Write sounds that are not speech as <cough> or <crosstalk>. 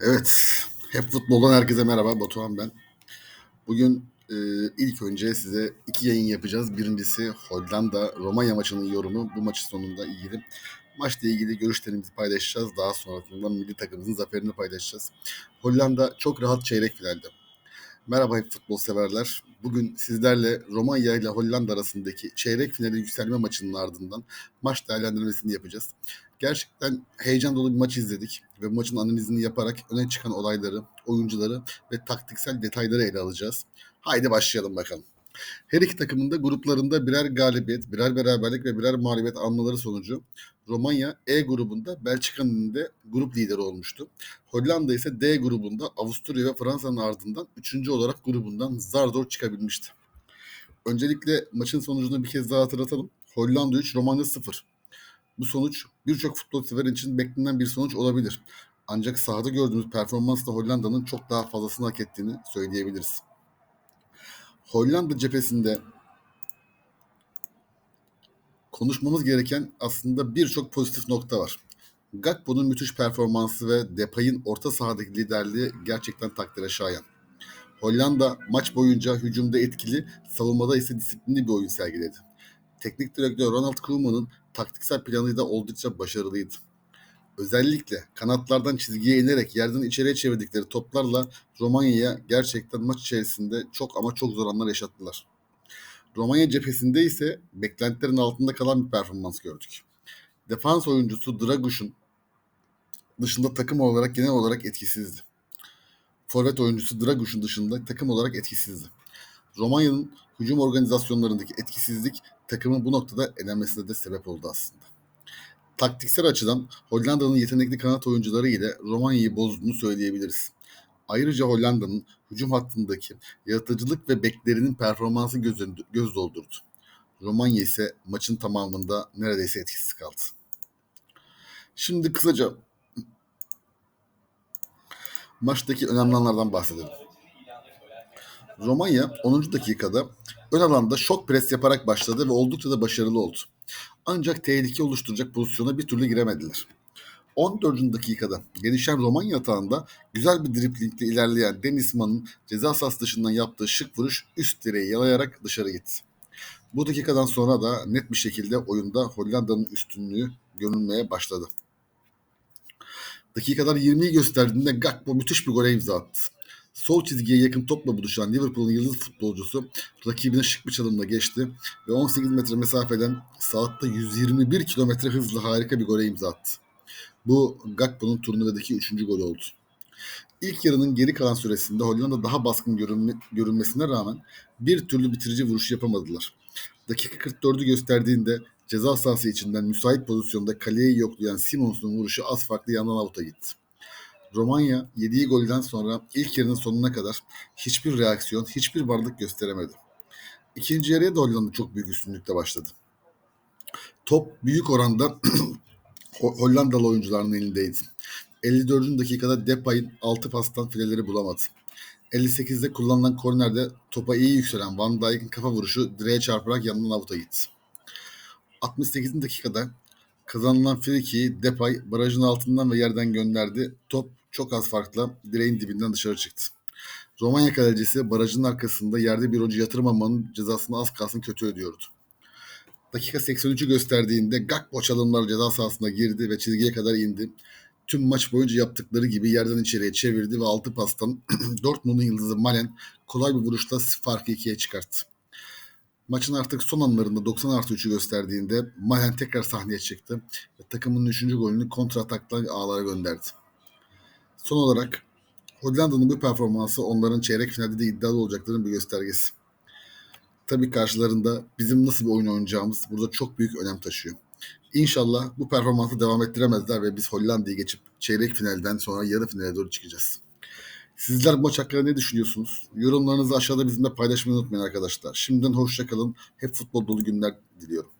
Evet, hep futboldan herkese merhaba. Batuhan ben. Bugün e, ilk önce size iki yayın yapacağız. Birincisi Hollanda Romanya maçının yorumu. Bu maçın sonunda ilgili. Maçla ilgili görüşlerimizi paylaşacağız. Daha sonrasında milli takımımızın zaferini paylaşacağız. Hollanda çok rahat çeyrek finalde. Merhaba hep futbol severler. Bugün sizlerle Romanya ile Hollanda arasındaki çeyrek finali yükselme maçının ardından maç değerlendirmesini yapacağız. Gerçekten heyecan dolu bir maç izledik ve bu maçın analizini yaparak öne çıkan olayları, oyuncuları ve taktiksel detayları ele alacağız. Haydi başlayalım bakalım. Her iki takımın da gruplarında birer galibiyet, birer beraberlik ve birer mağlubiyet almaları sonucu Romanya E grubunda Belçika'nın önünde grup lideri olmuştu. Hollanda ise D grubunda Avusturya ve Fransa'nın ardından 3. olarak grubundan zar zor çıkabilmişti. Öncelikle maçın sonucunu bir kez daha hatırlatalım. Hollanda 3, Romanya 0. Bu sonuç birçok futbol sever için beklenen bir sonuç olabilir. Ancak sahada gördüğümüz performansla Hollanda'nın çok daha fazlasını hak ettiğini söyleyebiliriz. Hollanda cephesinde konuşmamız gereken aslında birçok pozitif nokta var. Gakpo'nun müthiş performansı ve Depay'ın orta sahadaki liderliği gerçekten takdire şayan. Hollanda maç boyunca hücumda etkili, savunmada ise disiplinli bir oyun sergiledi. Teknik direktör Ronald Koeman'ın taktiksel planı da oldukça başarılıydı. Özellikle kanatlardan çizgiye inerek yerden içeriye çevirdikleri toplarla Romanya'ya gerçekten maç içerisinde çok ama çok zor anlar yaşattılar. Romanya cephesinde ise beklentilerin altında kalan bir performans gördük. Defans oyuncusu Draguş'un dışında takım olarak genel olarak etkisizdi. Forvet oyuncusu Draguş'un dışında takım olarak etkisizdi. Romanya'nın hücum organizasyonlarındaki etkisizlik takımın bu noktada elenmesine de sebep oldu aslında. Taktiksel açıdan Hollanda'nın yetenekli kanat oyuncuları ile Romanya'yı bozduğunu söyleyebiliriz. Ayrıca Hollanda'nın hücum hattındaki yaratıcılık ve beklerinin performansı göz, göz doldurdu. Romanya ise maçın tamamında neredeyse etkisiz kaldı. Şimdi kısaca maçtaki önemli anlardan bahsedelim. Romanya 10. dakikada ön alanda şok pres yaparak başladı ve oldukça da başarılı oldu. Ancak tehlike oluşturacak pozisyona bir türlü giremediler. 14. dakikada gelişen Romanya atağında güzel bir driplingle ilerleyen Dennis Mann'ın ceza sahası dışından yaptığı şık vuruş üst direği yalayarak dışarı gitti. Bu dakikadan sonra da net bir şekilde oyunda Hollanda'nın üstünlüğü görünmeye başladı. Dakikalar 20'yi gösterdiğinde Gakpo müthiş bir gole imza attı. Sol çizgiye yakın topla buluşan Liverpool'un yıldız futbolcusu rakibine şık bir çalımla geçti ve 18 metre mesafeden saatte 121 kilometre hızla harika bir gole imza attı. Bu Gakpo'nun turnuvadaki üçüncü golü oldu. İlk yarının geri kalan süresinde Hollanda daha baskın görünme, görünmesine rağmen bir türlü bitirici vuruş yapamadılar. Dakika 44'ü gösterdiğinde ceza sahası içinden müsait pozisyonda kaleyi yoklayan Simons'un vuruşu az farklı yandan avuta gitti. Romanya yediği golden sonra ilk yarının sonuna kadar hiçbir reaksiyon, hiçbir varlık gösteremedi. İkinci yarıya da Hollanda çok büyük üstünlükle başladı. Top büyük oranda <clears throat> Hollandalı oyuncuların elindeydi. 54. dakikada Depay'ın 6 pastan fileleri bulamadı. 58'de kullanılan kornerde topa iyi yükselen Van Dijk'in kafa vuruşu direğe çarparak yanından avuta gitti. 68. dakikada kazanılan frikiyi Depay barajın altından ve yerden gönderdi. Top çok az farkla direğin dibinden dışarı çıktı. Romanya kalecisi barajın arkasında yerde bir oyuncu yatırmamanın cezasını az kalsın kötü ödüyordu. Dakika 83'ü gösterdiğinde Gakpo çalımlar ceza sahasına girdi ve çizgiye kadar indi. Tüm maç boyunca yaptıkları gibi yerden içeriye çevirdi ve altı pastan <clears throat> Dortmund'un yıldızı Malen kolay bir vuruşla farkı ikiye çıkarttı. Maçın artık son anlarında 90 artı 3'ü gösterdiğinde Malen tekrar sahneye çıktı ve takımın 3. golünü kontra ağlara gönderdi. Son olarak Hollanda'nın bu performansı onların çeyrek finalde de iddialı olacaklarının bir göstergesi. Tabii karşılarında bizim nasıl bir oyun oynayacağımız burada çok büyük önem taşıyor. İnşallah bu performansı devam ettiremezler ve biz Hollanda'yı geçip çeyrek finalden sonra yarı finale doğru çıkacağız. Sizler maç hakkında ne düşünüyorsunuz? Yorumlarınızı aşağıda bizimle paylaşmayı unutmayın arkadaşlar. Şimdiden hoşçakalın. Hep futbol dolu günler diliyorum.